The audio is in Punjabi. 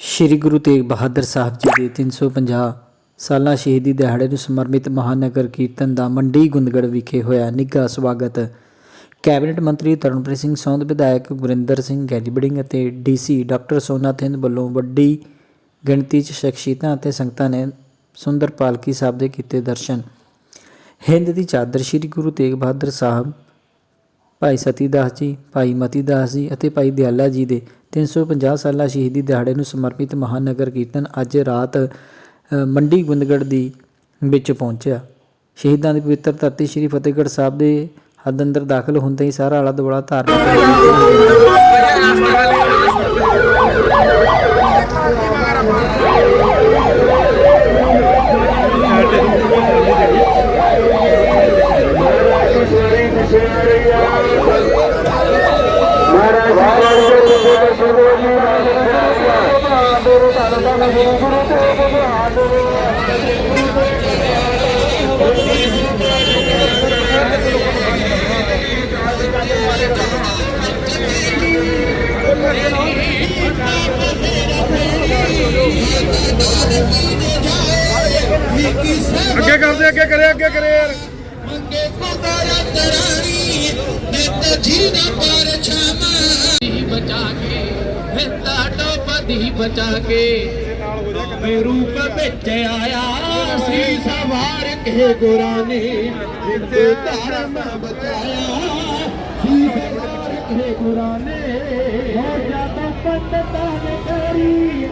ਸ੍ਰੀ ਗੁਰੂ ਤੇਗ ਬਹਾਦਰ ਸਾਹਿਬ ਜੀ ਦੇ 350 ਸਾਲਾ ਸ਼ਹੀਦੀ ਦਿਹਾੜੇ ਨੂੰ ਸਮਰਪਿਤ ਮਹਾਨਗਰ ਕੀਰਤਨ ਦਾ ਮੰਡੀ ਗੁੰਦਗੜ ਵਿਖੇ ਹੋਇਆ ਨਿੱਘਾ ਸਵਾਗਤ। ਕੈਬਨਿਟ ਮੰਤਰੀ ਤਰਨਪ੍ਰੀਤ ਸਿੰਘ ਸੌਂਦ, ਵਿਧਾਇਕ ਗੁਰਿੰਦਰ ਸਿੰਘ ਗੈਲੀਬਿੰਗ ਅਤੇ ਡੀਸੀ ਡਾਕਟਰ ਸੋਨਾ ਥਿੰਦ ਵੱਲੋਂ ਵੱਡੀ ਗਿਣਤੀ 'ਚ ਸ਼ਖਸੀਅਤਾਂ ਅਤੇ ਸੰਗਤਾਂ ਨੇ ਸੁੰਦਰ ਪਾਲਕੀ ਸਾਹਿਬ ਦੇ ਕੀਤੇ ਦਰਸ਼ਨ। ਹਿੰਦ ਦੀ ਚਾਦਰ ਸ੍ਰੀ ਗੁਰੂ ਤੇਗ ਬਹਾਦਰ ਸਾਹਿਬ ਭਾਈ ਸਤੀ ਦਾਸ ਜੀ, ਭਾਈ ਮਤੀ ਦਾਸ ਜੀ ਅਤੇ ਭਾਈ ਦਿਆਲਾ ਜੀ ਦੇ 350 ਸਾਲਾ ਸ਼ਹੀਦੀ ਦਿਹਾੜੇ ਨੂੰ ਸਮਰਪਿਤ ਮਹਾਨਗਰ ਕੀਰਤਨ ਅੱਜ ਰਾਤ ਮੰਡੀ ਗੁੰਦਗੜ ਦੀ ਵਿੱਚ ਪਹੁੰਚਿਆ। ਸ਼ਹੀਦਾਂ ਦੀ ਪਵਿੱਤਰ ਧਰਤੀ ਸ੍ਰੀ ਫਤਿਹਗੜ੍ਹ ਸਾਹਿਬ ਦੇ ਹੱਦ ਅੰਦਰ ਦਾਖਲ ਹੁੰਦੇ ਹੀ ਸਾਰਾ ਆਲਾ ਦੁਆਲਾ ਧਾਰਮਿਕ ਅੱਗੇ ਕਰਦੇ, ਅੱਗੇ ਕਰੇ ਅੱਗੇ ਕਰੇ ਯਾਰ। ਮੰਗੇ ਪੁਕਾਰਾ ਤਰਾਣੀ ਮੈਂ ਤਾਂ ਜੀਣਾ ਪਰ ਛਾਵਾਂ। ਬਚਾ ਕੇ ਤਾਂ ਡੋਬਦੀ ਬਚਾ ਕੇ ਮੇ ਰੂਪ ਵਿੱਚ ਆਇਆ ਸੀ ਸਵਾਰ ਕੇ ਗੁਰਾਂ ਨੇ ਜਿੱਤੇ ਧਰਮ ਬਚਾਇਆ ਸੀ ਸਵਾਰ ਕੇ ਗੁਰਾਂ ਨੇ ਹੋ ਜਾਂਦਾ ਪੰਡਤਾਂ ਨੇ ਕਰੀ।